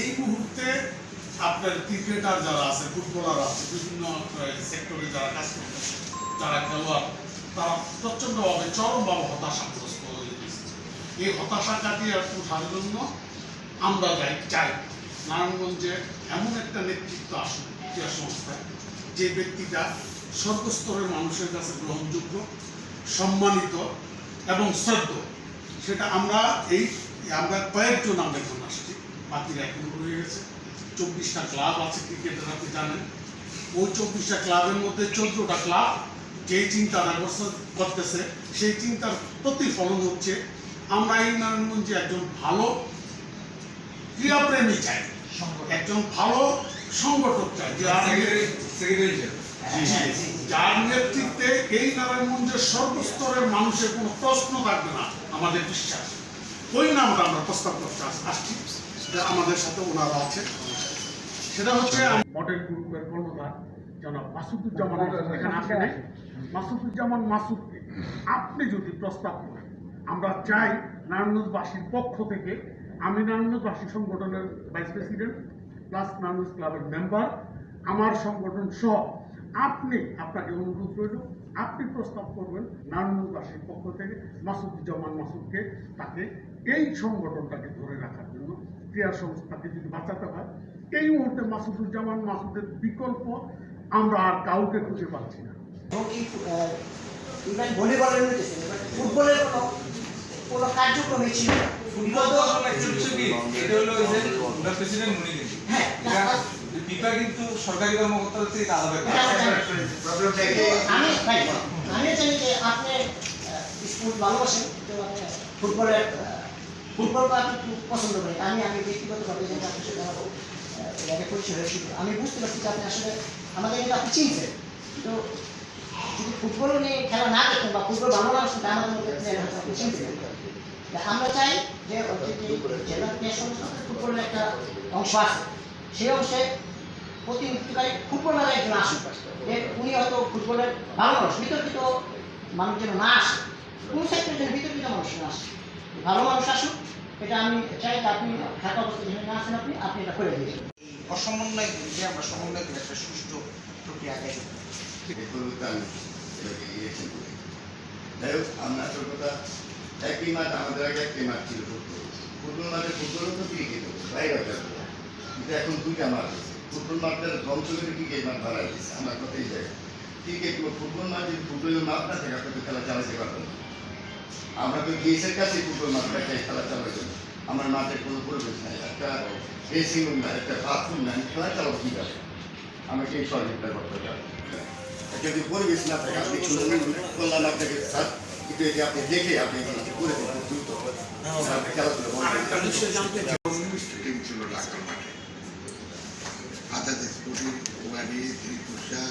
এই মুহূর্তে আপনার ক্রিকেটার যারা আছে, ফুটবলার আছে, বিভিন্ন সেক্টরে যারা কাজ করতেছে, যারা খেলোয়াড়, তারা প্রচণ্ডভাবে চরমভাবে হতাশাগ্রস্ত হয়ে গেছে। এই হতাশা কাটিয়ে ওঠার জন্য আমরা যাই, চাই নারায়ণগঞ্জে এমন একটা নেতৃত্ব আসুক ক্রীড়া সংস্থায় যে ব্যক্তিটা সর্বস্তরের মানুষের কাছে গ্রহণযোগ্য, সম্মানিত এবং শ্রদ্ধ। সেটা আমরা এই, আমরা কয়েকজন আমরা এখন আসছি। বাকিরা এখন রয়ে গেছে চব্বিশটা ক্লাব আছে ক্রিকেটের আপনি জানেন। ওই চব্বিশটা ক্লাবের মধ্যে চোদ্দটা ক্লাব যেই চিন্তাটা করতেছে সেই চিন্তার প্রতিফলন হচ্ছে আমরা এই নারায়ণগঞ্জে একজন ভালো ক্রীড়াপ্রেমী চাই। একজন ভালো সংগঠক চাই যার নেতৃত্বে এই নারায়ণগঞ্জের সর্বস্তরের মানুষের কোনো প্রশ্ন থাকবে না আমাদের বিশ্বাস। ওই নামটা আমরা প্রস্তাব করতে আসছি। যে আমাদের সাথে ওনারা আছে সেটা হচ্ছে মডেল গ্রুপের কর্ণধার জনাব মাসুদুজ্জামান এখানে আসে নাই মাসুদুজ্জামান মাসুদকে আপনি যদি প্রস্তাব করেন, আমরা চাই নারায়ণগঞ্জবাসীর পক্ষ থেকে আমি নারায়ণগঞ্জবাসী সংগঠনের ভাইস প্রেসিডেন্ট প্লাস নারায়ণগঞ্জ ক্লাবের মেম্বার, আমার সংগঠন সহ আপনি আপনাকে অনুরোধ রইল, আপনি প্রস্তাব করবেন নারায়ণগঞ্জবাসীর পক্ষ থেকে মাসুদুজ্জামান মাসুদকে তাকে এই সংগঠনটাকে ধরে রাখার জন্য ক্রীড়া সংস্থাকে যদি বাঁচাতে হয় এই মুহূর্তে মাসুদুজ্জামান মাসুদের বিকল্প আমরা আর কাউকে খুঁজে পাচ্ছি না। ভলিবলের ফুটবলের কোনো ছিল কিন্তু। হ্যাঁ সরকারি থেকে আলাদা আমি ভাই আমি জানি যে আপনি স্পোর্ট ভালোবাসেন ফুটবলের আহ, ফুটবলটা আপনি খুব পছন্দ করি আমি আমি ব্যক্তিগতভাবে যেটা আপনার সাথে আমার আগে পরিচয় হয়েছিল আমি বুঝতে পারছি যে আপনি আসলে আমাদের কিন্তু আপনি চিনছেন। তো যদি ফুটবল নিয়ে খেলা না দেখতেন বা ফুটবল ভালো না আসতেন আমাদের মধ্যে player হয়তো আপনি চিনতেন আমরা চাই যে জেলা ক্রীড়া সংস্থা ফুটবলের একটা অংশ আছে সেই অংশে প্রতিনিধিত্বকারী ফুটবলার একজন আসুক। যে উনি হয়তো ফুটবলের ভালো মানুষ বিতর্কিত মানুষ যেন না আসে কোন সেক্টরের যেন বিতর্কিত মানুষ না আসে। ভালো মানুষ আসুক এটা আমি চাই আপনি থাকা অবস্থা যেখানে না আসেন আপনি আপনি এটা করে অসমন্বয় যে আমরা সমন্বয় করে একটা সুষ্ঠু প্রক্রিয়া আগে এগুলোতে আমি এটাকে ইলেকশন করি। যাই হোক আমরা আসল কথা একই মাঠ আমাদের আগে একটি মাঠ ছিল ফুটবল। ফুটবল মাঠে ফুটবল হতো ক্রিকেট হতো বাইরে কিন্তু এখন দুইটা মাঠ আছে। ফুটবল মাঠটা ধ্বংস করে ক্রিকেট মাঠ বাড়াই আমার কথাই যায়। ক্রিকেট ফুটবল মাঠ যদি ফুটবলের মাঠ না থাকে খেলা চালাতে পারবেন না। আমরা তো গিয়েছের কাছে ফুটবল মাঠটা চাই খেলা চালার জন্য। আমার মাঠের কোনো পরিবেশ নাই। একটা ড্রেসিং রুম নাই একটা বাথরুম নাই আমি খেলা চালাবো আছে আমাকে এই সহযোগিতা করতে হবে। যদি পরিবেশ না থাকে আপনি শুনলেন বললাম আপনাকে স্যার কিন্তু এটি আপনি দেখে আপনি করে দেবেন দ্রুত। খেলাধুলা ছিল ঢাকার মাঠে। স্কুটি ত্রিপুষা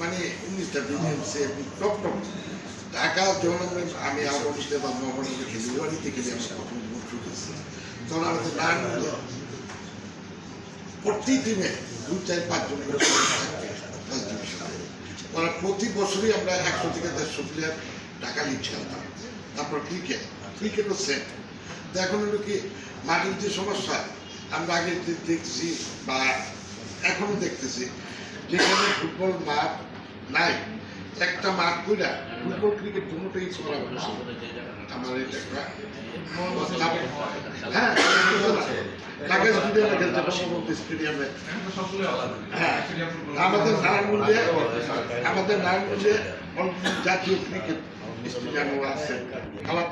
মানে উনিশটা টপ টপ। ঢাকা আমরা- আমি আবহাওয়া বা মোহনকে খেলি ওয়ারিতে খেলি আমরা প্রথম চার পাঁচজন ওরা প্রতি বছরই আমরা একশো থেকে দেড়শো প্লেয়ার লিগ খেলতাম। তারপর ক্রিকেট ক্রিকেটও সেট এখন হলো কি, মাটির যে সমস্যা, আমরা আগে দেখছি বা এখনও দেখতেছি, যেখানে ফুটবল মাঠ নাই একটা মাঠ কইরা ফুটবল ক্রিকেট দুটোই করা হচ্ছে আমার একটা হ্যাঁ স্টেডিয়ামে। হ্যাঁ। আমাদের আমাদের জাতীয় ক্রিকেট আছে খেলা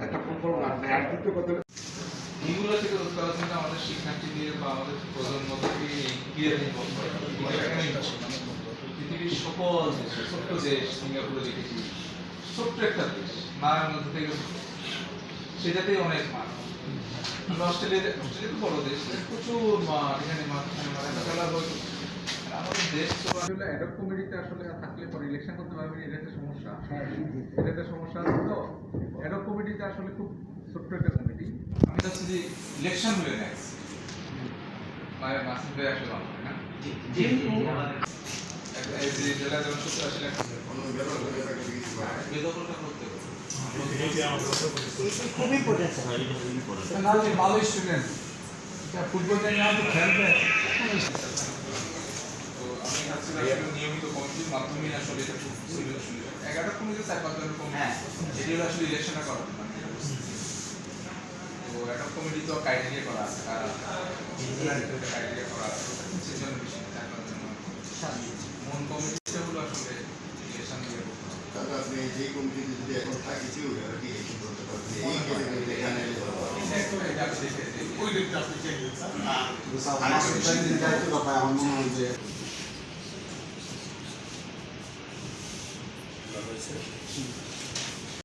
একটা ফুটবল মাঠ আর কথা আমাদের শিক্ষার্থীদের বা আমাদের প্রজন্ম থেকে পৃথিবীর সকল দেশে ছোট্ট দেশ সিঙ্গাপুরে দেখেছি। ছোট্ট একটা দেশ নারায়ণগঞ্জ থেকে সেটাতেই অনেক মাঠ অস্ট্রেলিয়া তো বড় দেশ প্রচুর মাঠ এখানে মাঠ এখানে মাঠ একটা খেলা হয়তো আমাদের দেশ তো আসলে অ্যাডপ কমিটিতে আসলে থাকলে পরে ইলেকশন করতে পারবেন এটা একটা সমস্যা। এটা একটা সমস্যা তো। অ্যাডপ কমিটিতে আসলে খুব ছোট্ট একটা কমিটি আমি চাচ্ছি যে ইলেকশন হয়ে মানে আসলে ভালো না? হবে ভালো স্টুডেন্ট ফুটবল খেলবে নিয়মিত কমিটির মাধ্যমে আসলে এটা খুব এগারোটা কমিটি চার পাঁচ জনের কমিটি হ্যাঁ। এটি হলো আসলে ইলেকশনটা করা তো একটা কমিটি তো ক্রাইটেরিয়া করা আছে কারা ক্রাইটেরিয়া করা আছে সেজন্য মূল কমিটিটা হলো আসলে। তাহলে আপনি যে কমিটিতে যদি এখন থাকে কেউ আর কি করতে পারবে? এই ক্যাটাগরিতে এখানে আমার মনে হয় যে আর